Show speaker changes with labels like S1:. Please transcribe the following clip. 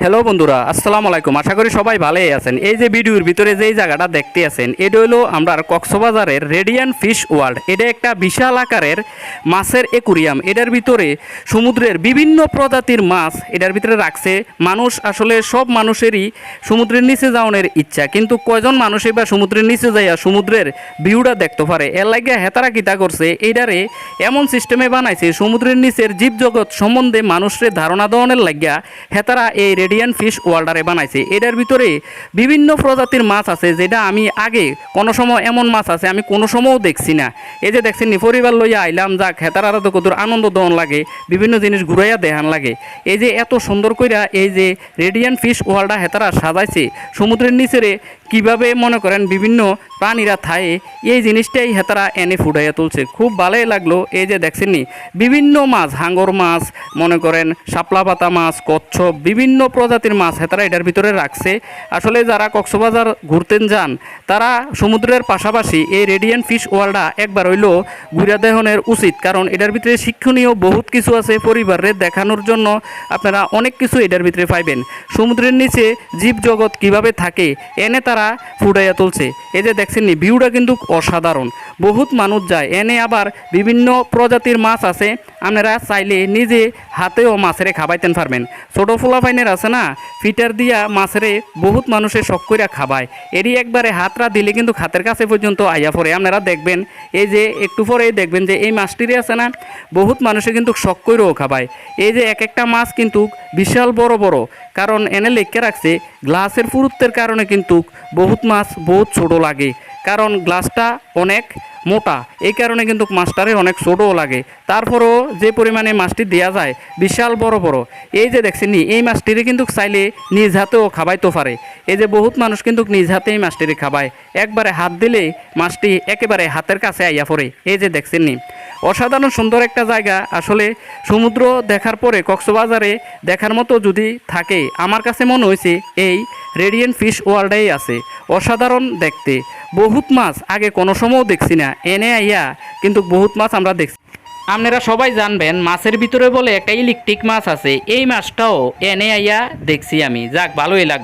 S1: Hello বন্ধুরা, আসসালামু আলাইকুম। আশা করি সবাই ভালোই আছেন। এই যে ভিডিওর ভিতরে যেই জায়গাটা দেখতে আছেন, এটা হলো আমরা কক্সবাজারের রেডিয়ান ফিশ ওয়ার্ল্ড এটা একটা বিশাল আকারের মাছের একুরিয়াম এটার ভিতরে সমুদ্রের বিভিন্ন প্রজাতির মাছ এটার ভিতরে রাখছে। মানুষ আসলে সব মানুষেরই সমুদ্রের নিচে যাওয়ার ইচ্ছা, কিন্তু কয়জন মানুষই বা সমুদ্রের নিচে যাইয়া সমুদ্রের ভিউটা দেখতে পারে? এর লাগে হেতারা কিতা করছে, এইটারে এমন সিস্টেমে বানাইছে, সমুদ্রের নিচের জীবজগৎ সম্বন্ধে মানুষের ধারণা দেওয়ানের লাগিয়া হেতারা এই রেডিয়ান ফিশ ওয়ার্ল্ডারে বানাইছে। এটার ভিতরে বিভিন্ন প্রজাতির মাছ আছে, যেটা আমি আগে কোনো সময় এমন মাছ আছে আমি কোনো সময়ও দেখছি না। এই যে দেখছি নি, পরিবার লইয়া আইলাম, যাক, হেতারা আরও কতুর আনন্দ দন লাগে, বিভিন্ন জিনিস ঘুরাইয়া দেহান লাগে। এই যে এত সুন্দর কইরা এই যে রেডিয়ান ফিশ ওয়ার্ল্ডা হেতারা সাজাইছে, সমুদ্রের নিচেরে কীভাবে মনে করেন বিভিন্ন প্রাণীরা থায়ে, এই জিনিসটাই হেতারা এনে ফুটাইয়া তুলছে। খুব ভালোই লাগল এই যে দেখছেন নি? বিভিন্ন মাছ, হাঙ্গর মাছ, মনে করেন শাপলা পাতা মাছ, কচ্ছপ, বিভিন্ন প্রজাতির মাছ হেতারা এটার ভিতরে রাখছে। আসলে যারা কক্সবাজার ঘুরতেন যান, তারা সমুদ্রের পাশাপাশি এই রেডিয়ান ফিশ ওয়ার্ল্ডা একবার হইল ঘুরা দেহনের উচিত। কারণ এটার ভিতরে শিক্ষণীয় বহুত কিছু আছে পরিবারের দেখানোর জন্য আপনারা অনেক কিছু এটার ভিতরে পাইবেন। সমুদ্রের নিচে জীবজগৎ কীভাবে থাকে, এনে তারা ফুটাইয়া তুলছে। এই যে দেখছেন নি, ভিউটা কিন্তু অসাধারণ। বহুত মানুষ যায়। এনে আবার বিভিন্ন প্রজাতির মাছ আছে। আপনারা চাইলে নিজে হাতেও মাছেরে খাবাইতেন পারবেন। ছোটো ফোলা ফাইনের আছে না, ফিটার দিয়া মাছেরে বহুত মানুষের শখ করিয়া খাবায়। এরই একবারে হাতরা দিলে কিন্তু হাতের কাছে পর্যন্ত আইয়া পড়ে। আপনারা দেখবেন, এই যে একটু পরেই দেখবেন যে এই মাছটিরে আছে না, বহুত মানুষে কিন্তু শখ কইরেও খাবায়। এই যে এক একটা মাছ কিন্তু বিশাল বড় বড়। কারণ এনে লেখকে রাখছে, গ্লাসের পুরুত্বের কারণে কিন্তু বহুত মাছ, বহুত ছোট লাগে। কারণ গ্লাসটা অনেক মোটা। এই কারণে কিন্তু মাছটারে অনেক ছোটও লাগে। তারপরেও যে পরিমাণে মাছটি দেওয়া যায়, বিশাল বড় বড়। এই যে দেখছেন নি, এই মাছটিরে কিন্তু চাইলে নিজ হাতেও খাবাইতে পারে। এই যে বহুত মানুষ কিন্তু নিজ হাতেই মাছটিরে খাবায়। একবারে হাত দিলে মাছটি একেবারে হাতের কাছে আইয়া পড়ে। এই যে দেখছেন নি অসাধারণ সুন্দর একটা জায়গা। আসলে সমুদ্র দেখার পরে, কক্সবাজারে দেখার মতো যদি থাকে, আমার কাছে মনে হয়েছে এই রেডিয়েন্ট ফিশ ওয়ার্ল্ডেই আছে। অসাধারণ দেখতে। বহুত মাছ আগে কোনো সময়ও দেখছি না। এনে আইয়া কিন্তু বহুত মাছ আমরা দেখছি। আপনারা সবাই জানবেন, মাছের ভিতরে বলে একটা ইলেকট্রিক মাছ আছে। এই মাছটাও এনে আইয়া দেখছি আমি। যাক, ভালোই লাগবে